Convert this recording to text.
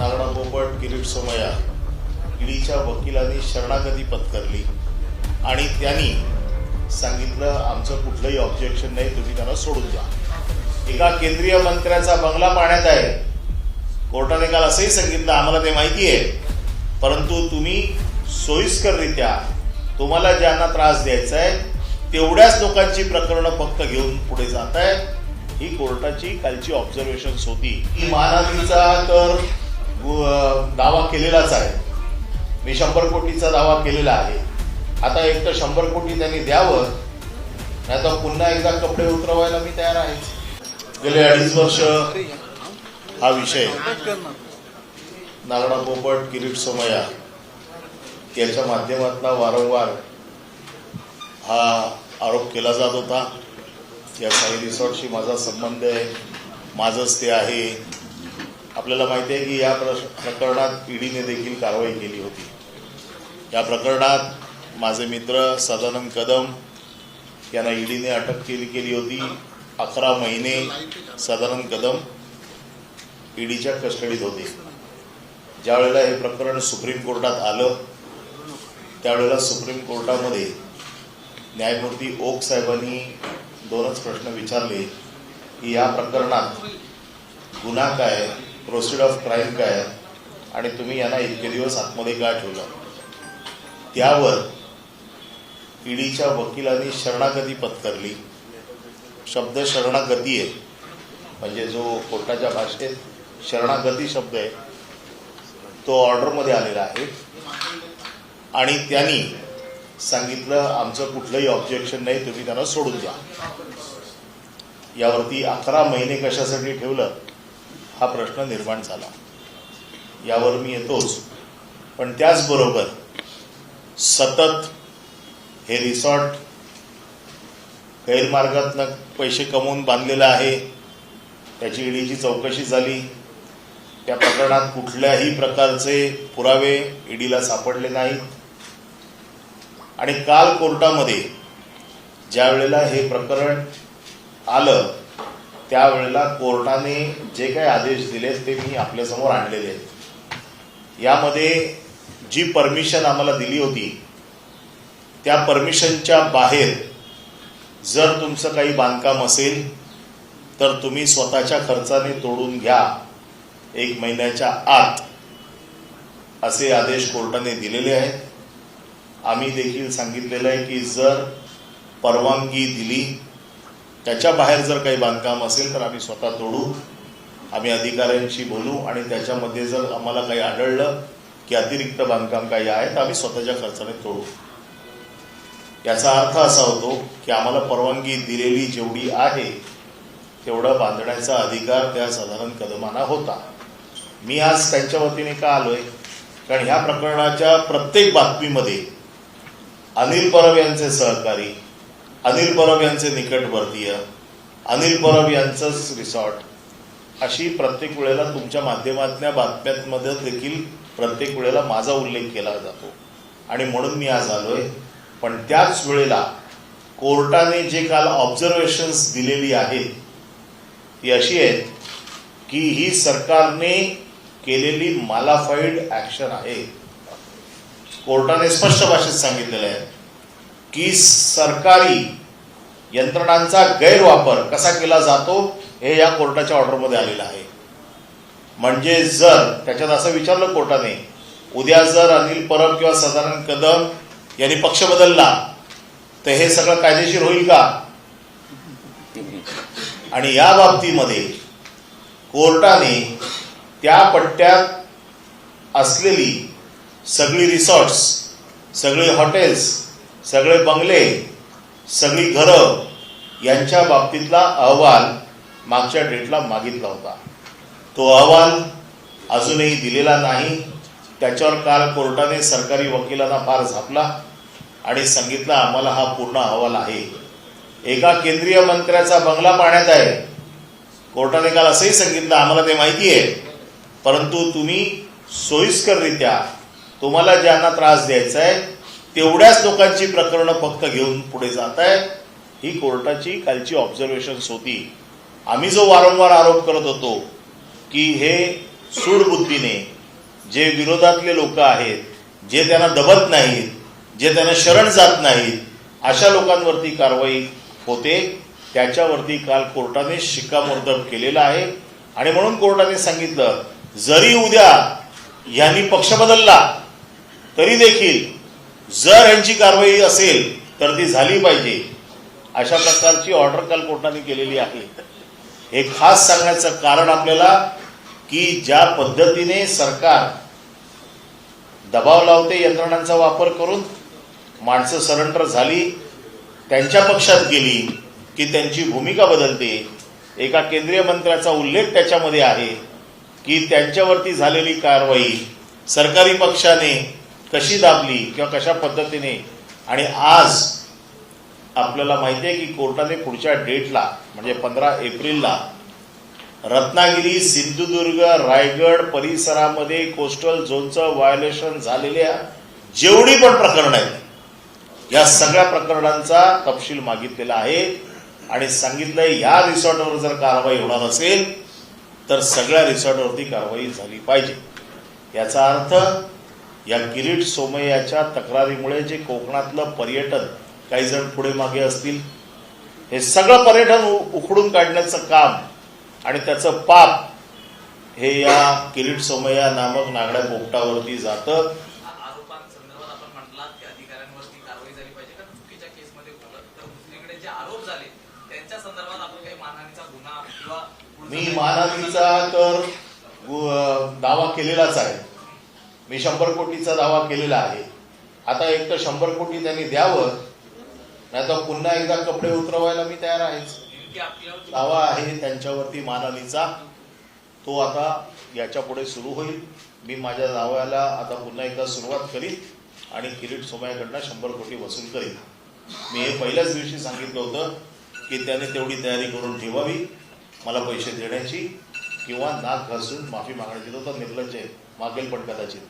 नागडा पोपट किरीट सोमया ईडीच्या वकिलांनी शरणागती पत्करली. आणि त्यांनी सांगितलं आमचं कुठलंही ऑब्जेक्शन नाही तुम्ही त्यांना सोडून द्या. एका केंद्रीय मंत्र्याचा बंगला पाण्यात आहे. कोर्टाने काल असंही सांगितलं आम्हाला ते माहिती आहे. परंतु तुम्ही सोयीस्कररित्या तुम्हाला ज्यांना त्रास द्यायचा आहे तेवढ्याच लोकांची प्रकरणं फक्त घेऊन पुढे जात आहेत ही कोर्टाची कालची ऑब्झर्वेशन होती. की मानहानीचा तर दावा केलेलाच आहे. मी शंभर कोटीचा दावा केलेला आहे. आता एक तर शंभर कोटी त्यांनी द्यावं नाही तर पुन्हा एकदा कपडे उतरवायला मी तयार आहे. गेले अडीच वर्ष हा विषय. नागडा पोपट किरीट सोमया याच्या माध्यमातून वारंवार हा आरोप केला जात होता. या काही रिसॉर्टशी माझा संबंध आहे माझंच ते आहे. आपल्याला माहिती आहे की या प्रकरणात ईडीने देखील कारवाई केली होती. या प्रकरणात माझे मित्र सदानंद कदम यांना ईडीने अटक केली केली होती. अकरा महिने सदानंद कदम ईडीच्या कस्टडीत होते. ज्यावेळेला हे प्रकरण सुप्रीम कोर्टात आलं त्यावेळेला सुप्रीम कोर्टामध्ये न्यायमूर्ती ओक साहेबांनी दोनच प्रश्न विचारले की या प्रकरणात गुन्हा काय? प्रोसिड ऑफ क्राईम काय आणि तुम्ही यांना इतके दिवस आतमध्ये का ठेवलं? त्यावर ईडीच्या वकिलांनी शरणागती पत्करली. शब्द शरणागती आहे. म्हणजे जो कोर्टाच्या भाषेत शरणागती शब्द आहे तो ऑर्डरमध्ये आलेला आहे. आणि त्यांनी सांगितलं आमचं कुठलंही ऑब्जेक्शन नाही तुम्ही त्यांना सोडून द्या. यावरती अकरा महिने कशासाठी ठेवलं? हा प्रश्न निर्माण झाला. यावर मी येतोच. पण त्याचबरोबर सतत हे रिसॉर्ट गैरमार्गातनं पैसे कमवून बांधलेलं आहे. त्याची ईडीची चौकशी झाली. त्या प्रकरणात कुठल्याही प्रकारचे पुरावे ईडीला सापडले नाहीत. आणि काल कोर्टामध्ये ज्या वेळेला हे प्रकरण आलं त्यावेळेला कोर्टाने जे काही आदेश दिले ते मी आपल्यासमोर आणलेले आहेत. यामध्ये जी परमिशन आम्हाला दिली होती त्या परमिशनच्या बाहेर जर तुमचं काही बांधकाम असेल तर तुम्ही स्वतःच्या खर्चाने तोडून घ्या एक महिन्याच्या आत असे आदेश कोर्टाने दिलेले आहेत. आम्ही देखील सांगितलेलं आहे की जर परवानगी दिली त्याच्या बाहेर जर काही बांधकाम असेल तर आम्ही स्वतः तोडू आम्ही अधिकाऱ्यांशी बोलू आणि त्याच्यामध्ये जर आम्हाला काही आढळलं की अतिरिक्त बांधकाम काही आहे तर आम्ही स्वतःच्या खर्चाने तोडू. याचा अर्थ असा होतो की आम्हाला परवानगी दिलेली जेवढी आहे तेवढं बांधण्याचा अधिकार त्या साधारण कदमांना होता. मी आज त्यांच्या वतीने का आलोय? कारण ह्या प्रकरणाच्या प्रत्येक बातमीमध्ये अनिल परब यांचे सहकारी अनिल परब यांचे निकटवर्तीय अनिल परब यांचंच रिसॉर्ट अशी प्रत्येक वेळेला तुमच्या माध्यमातल्या बातम्यांमध्ये देखील प्रत्येक वेळेला माझा उल्लेख केला जातो. आणि म्हणून मी आज आलोय. पण त्याच वेळेला कोर्टाने जे काल ऑब्झर्वेशन्स दिलेली आहेत ती अशी आहेत की ही सरकारने केलेली मालाफाईड ॲक्शन आहे. कोर्टाने स्पष्ट भाषेत सांगितलेलं आहे. की सरकारी यंत्रणांचा गैरवापर कसा केला जातो हे या कोर्टाच्या ऑर्डरमध्ये आलेलं आहे. म्हणजे जर त्याच्यात असं विचारलं कोर्टाने उद्या जर अनिल परब किंवा सदानंद कदम यांनी पक्ष बदलला तर हे सगळं कायदेशीर होईल का? आणि या बाबतीमध्ये कोर्टाने त्या पट्ट्यात असलेली सगळी रिसॉर्ट्स सगळी हॉटेल्स सगळे बंगले सगळी घरं यांच्या बाबतीतला अहवाल मागच्या डेटला मागितला होता. तो अहवाल अजूनही दिलेला नाही. त्याच्यावर काल कोर्टाने सरकारी वकिलांना फार झापला आणि सांगितलं आम्हाला हा पूर्ण अहवाल आहे. एका केंद्रीय मंत्र्याचा बंगला पाण्यात आहे. कोर्टाने काल असंही सांगितलं आम्हाला ते माहिती आहे परंतु तुम्ही सोयीस्कररित्या तुम्हाला ज्यांना त्रास द्यायचा आहे तेवढ्याच लोकांची प्रकरणं फक्त घेऊन पुढे जात आहेत. ही कोर्टाची कालची ऑब्झर्वेशन्स होती. आम्ही जो वारंवार आरोप करत होतो की हे सूडबुद्धीने जे विरोधातले लोक आहेत जे त्यांना दबत नाहीत जे त्यांना शरण जात नाहीत अशा लोकांवरती कारवाई होते. त्याच्यावरती काल कोर्टाने शिक्कामोर्तब केलेला आहे. आणि म्हणून कोर्टाने सांगितलं जरी उद्या यांनी पक्ष बदलला तरी देखील जर यांची कारवाई असेल तर ती झाली पाहिजे. अशा प्रकारची ऑर्डर काल कोर्टाने केलेली आहे. हे खास सांगण्याचं कारण आपल्याला की ज्या पद्धतीने सरकार दबाव लावते यंत्रणांचा वापर करून माणसं सरेंडर झाली त्यांच्या पक्षात गेली की त्यांची भूमिका बदलते. एका केंद्रीय मंत्र्याचा उल्लेख त्याच्यामध्ये आहे की त्यांच्यावरती झालेली कारवाई सरकारी पक्षाने कशी दाबली किंवा कशा पद्धतीने? आणि आज आपल्याला माहिती आहे की कोर्टाने पुढच्या डेटला म्हणजे पंधरा एप्रिलला रत्नागिरी सिंधुदुर्ग रायगड परिसरामध्ये कोस्टल झोनचं व्हायोलेशन झालेल्या जेवढी पण प्रकरणं आहेत या सगळ्या प्रकरणांचा तपशील मागितलेला आहे. आणि सांगितलंय या रिसॉर्टवर जर कारवाई होणार असेल तर सगळ्या रिसॉर्टवरती कारवाई झाली पाहिजे. याचा अर्थ या किरीट सोमय्याच्या तक्रारीमुळे जे कोकणातलं पर्यटन काही जण पुढे मागे असतील हे सगळं पर्यटन उखडून काढण्याचं काम आणि त्याचं पाप हे या किरीट सोमय्या नामक नागड्या पोपटावरती जातं. मी मानहानीचा तर दावा केलेलाच आहे. मी शंभर कोटीचा दावा केलेला आहे. आता एक तर शंभर कोटी त्यांनी द्यावं नाही तर पुन्हा एकदा कपडे उतरवायला मी तयार आहेच दावा आहे त्यांच्यावरती मानहानीचा तो आता याच्यापुढे सुरू होईल. मी माझ्या दाव्याला आता पुन्हा एकदा सुरुवात करीन आणि किरीट सोमयाकडनं शंभर कोटी वसूल करीन. मी हे पहिल्याच दिवशी सांगितलं होतं की त्याने तेवढी तयारी करून ठेवावी मला पैसे देण्याची किंवा नाक घासून माफी मागण्याची तो निर्लज्ज आहे. मागेल पण कदाचित.